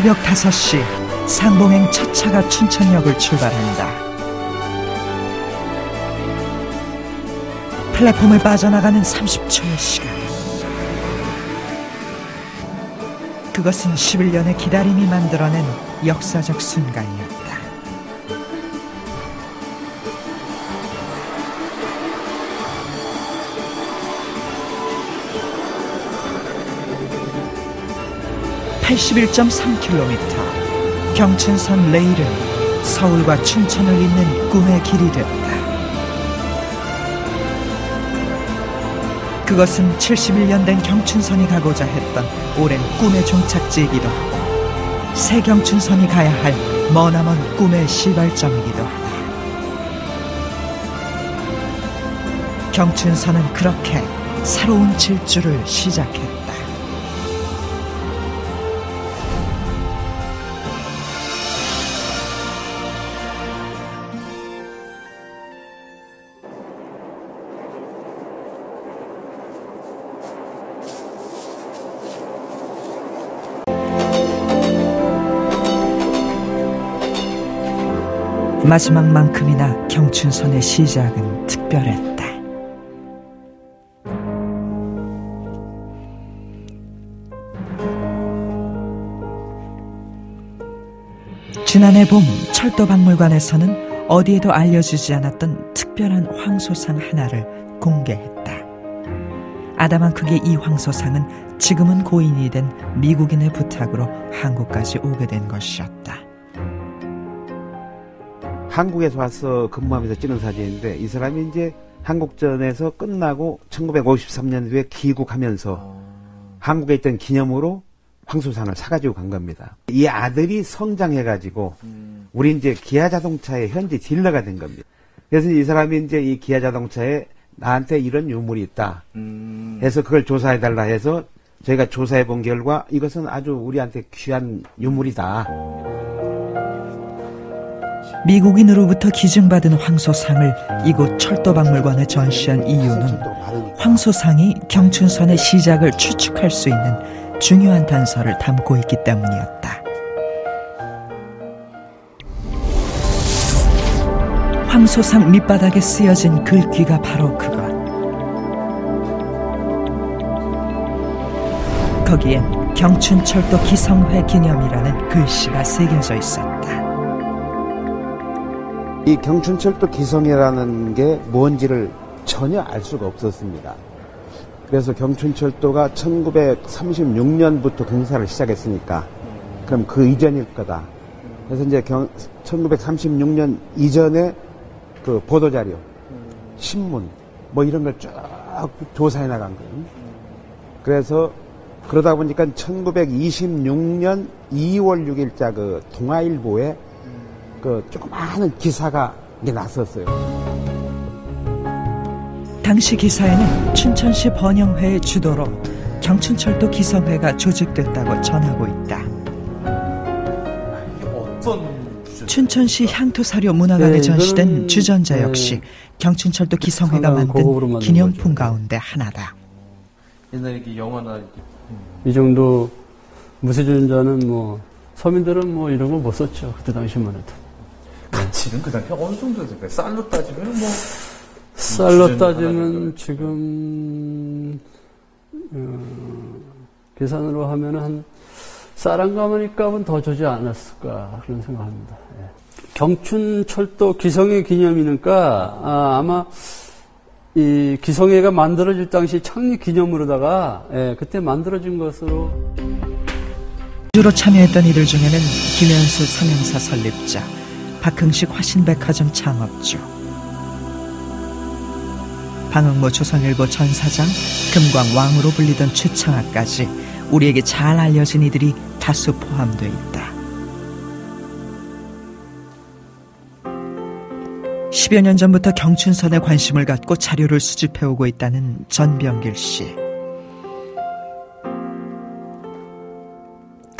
새벽 5시 상봉행 첫 차가 춘천역을 출발한다. 플랫폼을 빠져나가는 30초의 시간. 그것은 11년의 기다림이 만들어낸 역사적 순간이었다. (81.3km) 경춘선 레일은 서울과 춘천을 잇는 꿈의 길이 됐다. 그것은 71년 된 경춘선이 가고자 했던 오랜 꿈의 종착지이기도 하고 새 경춘선이 가야 할 머나먼 꿈의 시발점이기도 하다. 경춘선은 그렇게 새로운 질주를 시작했다. 마지막만큼이나 경춘선의 시작은 특별했다. 지난해 봄 철도박물관에서는 어디에도 알려지지 않았던 특별한 황소상 하나를 공개했다. 아담한 크기의 이 황소상은 지금은 고인이 된 미국인의 부탁으로 한국까지 오게 된 것이었다. 한국에서 와서 근무하면서 찍은 사진인데 이 사람이 이제 한국전에서 끝나고 1953년도에 귀국하면서 한국에 있던 기념으로 황소상을 사가지고 간 겁니다. 이 아들이 성장해가지고 우리 이제 기아 자동차의 현지 딜러가 된 겁니다. 그래서 이 사람이 이제 이 기아 자동차에 나한테 이런 유물이 있다. 해서 그걸 조사해달라 해서 저희가 조사해 본 결과 이것은 아주 우리한테 귀한 유물이다. 미국인으로부터 기증받은 황소상을 이곳 철도박물관에 전시한 이유는 황소상이 경춘선의 시작을 추측할 수 있는 중요한 단서를 담고 있기 때문이었다. 황소상 밑바닥에 쓰여진 글귀가 바로 그것. 거기엔 경춘철도 기성회 기념이라는 글씨가 새겨져 있었다. 이 경춘철도 기성이라는 게 뭔지를 전혀 알 수가 없었습니다. 그래서 경춘철도가 1936년부터 공사를 시작했으니까 그럼 그 이전일 거다. 그래서 이제 경, 1936년 이전에 그 보도자료, 신문, 뭐 이런 걸 쭉 조사해 나간 거예요. 그래서 그러다 보니까 1926년 2월 6일자 그 동아일보에 그 조그마한 기사가 이게 났었어요. 당시 기사에는 춘천시 번영회의 주도로 경춘철도 기성회가 조직됐다고 전하고 있다. 춘천시 향토사료 문화관에 네, 전시된 이거는, 주전자 네. 역시 경춘철도 기성회가 만든 만든 기념품 거죠. 가운데 하나다. 옛날에 이렇게 영화나 이렇게 이 정도 무쇠 주전자는 뭐 서민들은 뭐 이런 거 못 썼죠 그때 당시만 해도 가치는 그 당시 어느 정도 될까요? 쌀로 따지면 뭐 쌀로 따지면. 지금 어, 계산으로 하면 한 쌀한 가마니 값은 더 주지 않았을까 그런 생각합니다. 예. 경춘철도 기성회 기념이니까 아, 마이 기성회가 만들어질 당시 창립 기념으로다가 예, 그때 만들어진 것으로 주로 참여했던 이들 중에는 김현수 삼형사 설립자, 박흥식 화신백화점 창업주, 방흥모 조선일보 전사장, 금광 왕으로 불리던 최창학까지 우리에게 잘 알려진 이들이 다수 포함되어 있다. 10여 년 전부터 경춘선에 관심을 갖고 자료를 수집해오고 있다는 전병길 씨.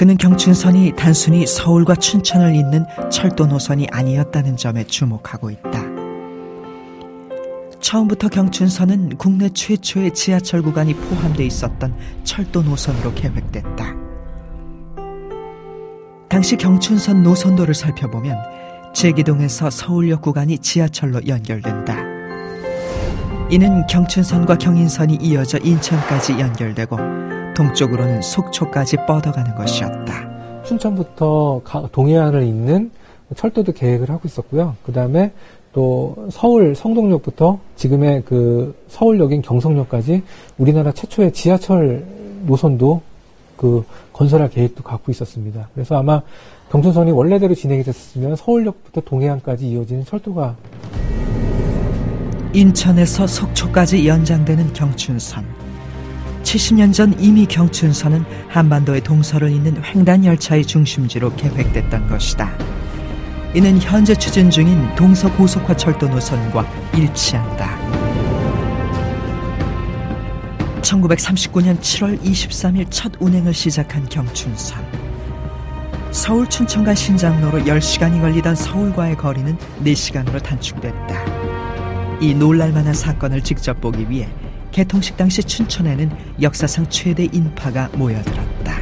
그는 경춘선이 단순히 서울과 춘천을 잇는 철도 노선이 아니었다는 점에 주목하고 있다. 처음부터 경춘선은 국내 최초의 지하철 구간이 포함돼 있었던 철도 노선으로 계획됐다. 당시 경춘선 노선도를 살펴보면 제기동에서 서울역 구간이 지하철로 연결된다. 이는 경춘선과 경인선이 이어져 인천까지 연결되고 동쪽으로는 속초까지 뻗어가는 것이었다. 춘천부터 가- 동해안을 잇는 철도도 계획을 하고 있었고요. 그 다음에 또 서울 성동역부터 지금의 그 서울역인 경성역까지 우리나라 최초의 지하철 노선도 그 건설할 계획도 갖고 있었습니다. 그래서 아마 경춘선이 원래대로 진행이 됐으면 서울역부터 동해안까지 이어지는 철도가 인천에서 속초까지 연장되는 경춘선. 70년 전 이미 경춘선은 한반도의 동서를 잇는 횡단 열차의 중심지로 계획됐던 것이다. 이는 현재 추진 중인 동서 고속화 철도 노선과 일치한다. 1939년 7월 23일 첫 운행을 시작한 경춘선. 서울 춘천과 신장로로 10시간이 걸리던 서울과의 거리는 4시간으로 단축됐다. 이 놀랄만한 사건을 직접 보기 위해 개통식 당시 춘천에는 역사상 최대 인파가 모여들었다.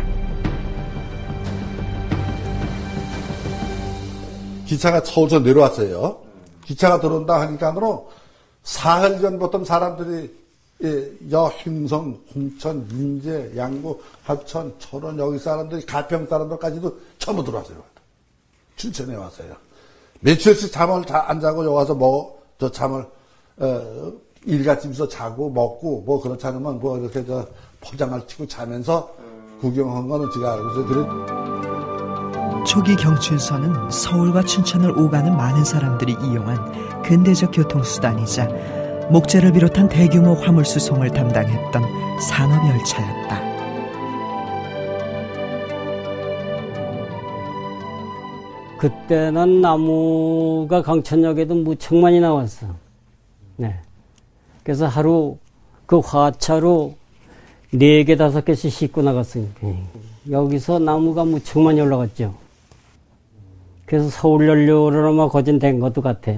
기차가 서울서 내려왔어요. 기차가 들어온다 하니까로 사흘 전부터 사람들이 예, 여행성, 홍천, 민재, 양구, 하천, 철원 여기 사람들이 가평 사람들까지도 전부 들어왔어요. 춘천에 왔어요. 며칠씩 잠을 다 안 자고 여기 와서 뭐, 저 잠을, 어, 일갓집에서 자고 먹고 뭐 그렇지 않으면 뭐 이렇게 저 포장을 치고 자면서 구경한 거는 제가 알고 있어요. 그래, 초기 경춘선은 서울과 춘천을 오가는 많은 사람들이 이용한 근대적 교통수단이자 목재를 비롯한 대규모 화물 수송을 담당했던 산업 열차였다. 그때는 나무가 강천역에도 무척 많이 나왔어. 네. 그래서 하루 그 화차로 네 개, 다섯 개씩 싣고 나갔으니까. 여기서 나무가 무척 많이 올라갔죠. 그래서 서울연료로 아마 거진된 것도 같아.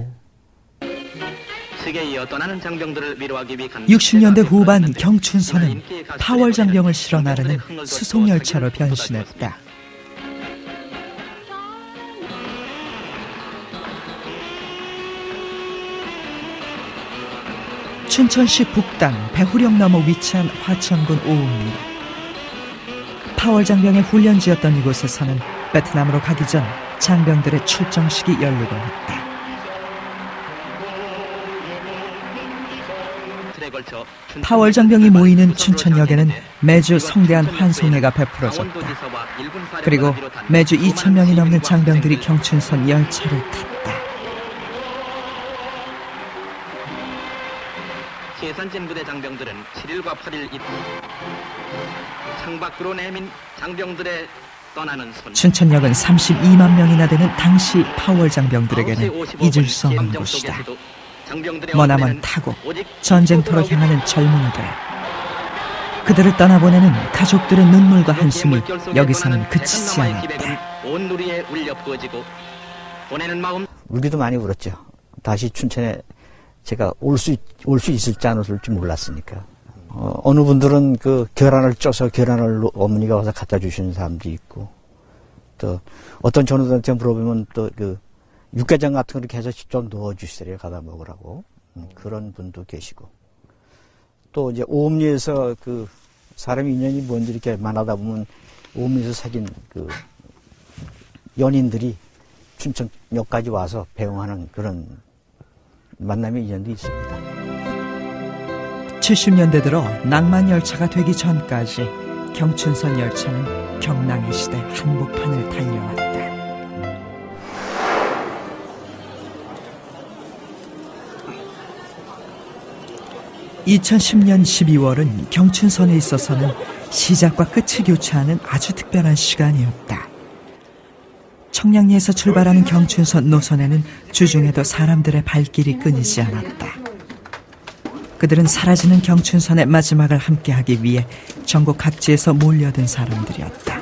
세계에 이어 떠나는 장병들을 위로하기 위한 60년대 후반 경춘선은 파월 장병을 실어 나르는 수송열차로 변신했다. 춘천시 북단 배후령 너머 위치한 화천군 오음리. 파월 장병의 훈련지였던 이곳에서는 베트남으로 가기 전 장병들의 출정식이 열리곤 했다. 파월 장병이 모이는 춘천역에는 매주 성대한 환송회가 베풀어졌다. 그리고 매주 2천 명이 넘는 장병들이 경춘선 열차를 탔다. 계산진 부대 장병들은 7일과 8일 이 창밖으로 내민 장병들의 떠나는 손 춘천역은 32만 명이나 되는 당시 파월 장병들에게는 잊을 수 없는 곳이다. 머나먼 타고 전쟁터로 향하는 젊은이들. 그들을 떠나보내는 가족들의 눈물과 한숨이 여기서는 그치지 않았다. 온 누리에 울려 퍼지고 보내는 마음 우리도 많이 울었죠. 다시 춘천에 제가 올 수, 올 수 있을지 안 올지 몰랐으니까. 어, 느 분들은 그 계란을 쪄서 계란을 어머니가 와서 갖다 주시는 사람도 있고, 또 어떤 전우들한테 물어보면 또 그 육개장 같은 거 이렇게 해서 직접 넣어주시더래요. 가다 먹으라고. 음, 그런 분도 계시고. 또 이제 오음리에서 그 사람 인연이 뭔지 이렇게 만나다 보면 오음리에서 사귄 그 연인들이 춘천역까지 와서 배웅하는 그런 만남의 인연도 있습니다. 70년대 들어 낭만 열차가 되기 전까지 경춘선 열차는 경랑의 시대 한복판을 달려왔다. 2010년 12월은 경춘선에 있어서는 시작과 끝이 교차하는 아주 특별한 시간이었다. 청량리에서 출발하는 경춘선 노선에는 주중에도 사람들의 발길이 끊이지 않았다. 그들은 사라지는 경춘선의 마지막을 함께하기 위해 전국 각지에서 몰려든 사람들이었다.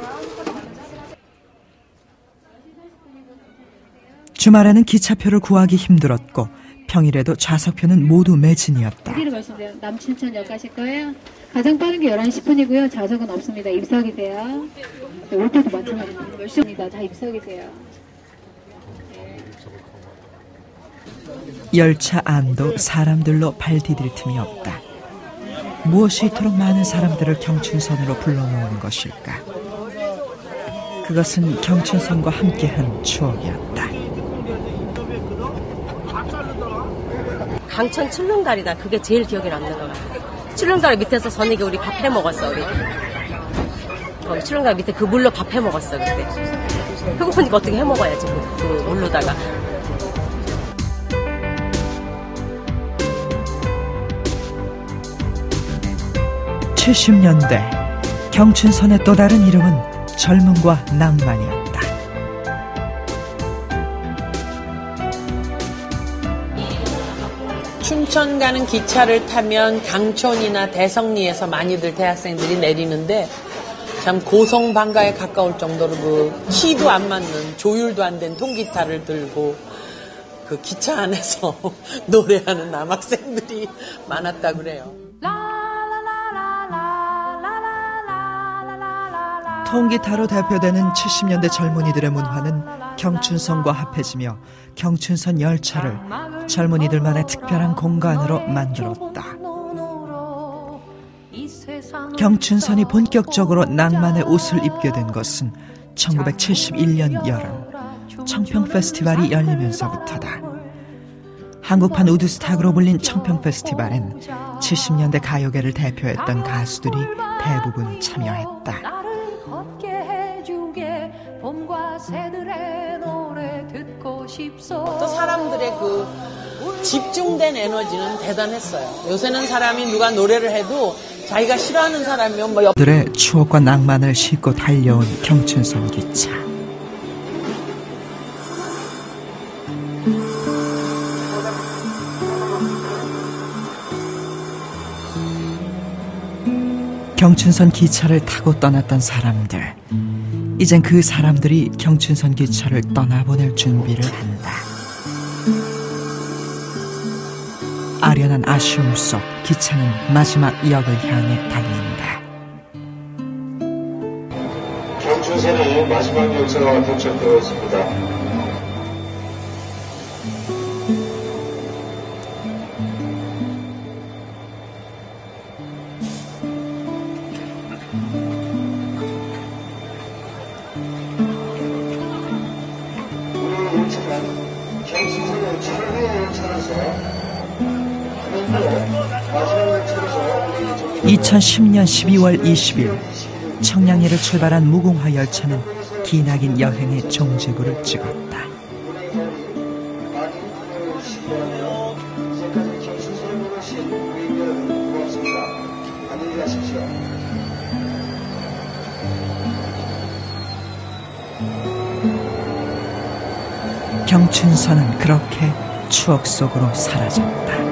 주말에는 기차표를 구하기 힘들었고 평일에도 좌석표는 모두 매진이었다. 어디로 가신대요? 남춘천 역 가실 거예요? 가장 빠른 게 11시 10분이고요. 좌석은 없습니다. 입석이세요. 네, 올 때도 마찬가지입니다. 몇 시입니다. 다 입석이세요. 열차 안도 사람들로 발 디딜 틈이 없다. 무엇이 이토록 많은 사람들을 경춘선으로 불러모으는 것일까? 그것은 경춘선과 함께한 추억이었다. 강천 출렁다리다. 그게 제일 기억에 남는 것 같아요. 출렁다리 밑에서 저녁에 우리 밥 해 먹었어, 우리. 거기 출렁다리 밑에 그 물로 밥 해 먹었어, 그때. 배고프니까 어떻게 해 먹어야지, 그, 그 물로다가. 70년대 경춘선의 또 다른 이름은 젊음과 낭만이었다. 춘천 가는 기차를 타면 강촌이나 대성리에서 많이들 대학생들이 내리는데 참 고성방가에 가까울 정도로 그 키도 안 맞는 조율도 안 된 통기타를 들고 그 기차 안에서 노래하는 남학생들이 많았다 그래요. 통기타로 대표되는 70년대 젊은이들의 문화는 경춘선과 합해지며 경춘선 열차를 젊은이들만의 특별한 공간으로 만들었다. 경춘선이 본격적으로 낭만의 옷을 입게 된 것은 1971년 여름 청평 페스티벌이 열리면서부터다. 한국판 우드스탁으로 불린 청평 페스티벌엔 70년대 가요계를 대표했던 가수들이 대부분 참여했다. 또 사람들의 그 집중된 에너지는 대단했어요. 요새는 사람이 누가 노래를 해도 자기가 싫어하는 사람이면 뭐 옆... 들의 추억과 낭만을 싣고 달려온 경춘선 기차. 경춘선 기차를 타고 떠났던 사람들. 이젠 그 사람들이 경춘선 기차를 떠나보낼 준비를 한다. 아련한 아쉬움 속 기차는 마지막 역을 향해 달린다. 경춘선의 마지막 열차가 도착되었습니다. 2010년 12월 20일 청량리를 출발한 무궁화 열차는 기나긴 여행의 종지부를 찍었다. 경춘선은 그렇게 추억 속으로 사라졌다.